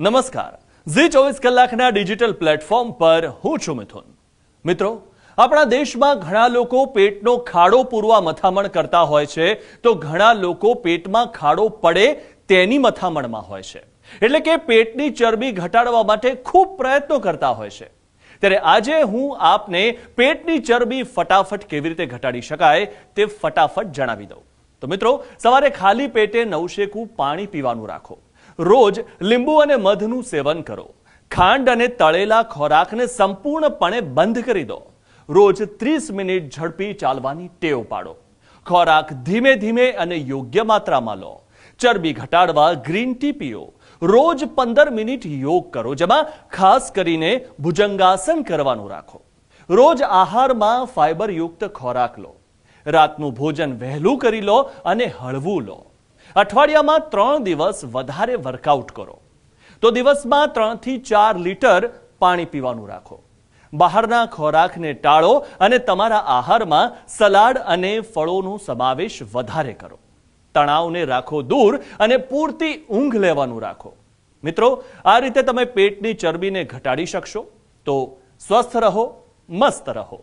નમસ્કાર. ઝી ચોવીસ કલાકના ડિજિટલ પ્લેટફોર્મ પર હું છું મિથુન. મિત્રો, આપણા દેશમાં ઘણા લોકો પેટનો ખાડો પૂરવા મથામણ કરતા હોય છે, તો ઘણા લોકો પેટમાં ખાડો પડે તેની મથામણમાં હોય છે. એટલે કે પેટની ચરબી ઘટાડવા માટે ખૂબ પ્રયત્નો કરતા હોય છે. ત્યારે આજે હું આપને પેટની ચરબી ફટાફટ કેવી રીતે ઘટાડી શકાય તે ફટાફટ જણાવી દઉં. તો મિત્રો, સવારે ખાલી પેટે નવશેકું પાણી પીવાનું રાખો. રોજ લીંબુ અને મધનું સેવન કરો. ખાંડ અને તળેલા ખોરાકને સંપૂર્ણપણે બંધ કરી દો. રોજ ત્રીસ મિનિટ ઝડપી ચાલવાની ટેવ પાડો. ખોરાક ધીમે ધીમે અને યોગ્ય માત્રામાં લો. ચરબી ઘટાડવા ગ્રીન ટી પીઓ. રોજ પંદર મિનિટ યોગ કરો, જેમાં ખાસ કરીને ભુજંગાસન કરવાનું રાખો. રોજ આહારમાં ફાઇબરયુક્ત ખોરાક લો. રાતનું ભોજન વહેલું કરી લો અને હળવું લો. અઠવાડિયામાં ત્રણ દિવસ વધારે વર્કઆઉટ કરો. તો દિવસમાં ત્રણથી ચાર લીટર પાણી પીવાનું રાખો. બહારના ખોરાકને ટાળો અને તમારા આહારમાં સલાડ અને ફળોનો સમાવેશ વધારે કરો. તણાવને રાખો દૂર અને પૂરતી ઊંઘ લેવાનું રાખો. મિત્રો, આ રીતે તમે પેટની ચરબીને ઘટાડી શકશો. તો સ્વસ્થ રહો, મસ્ત રહો.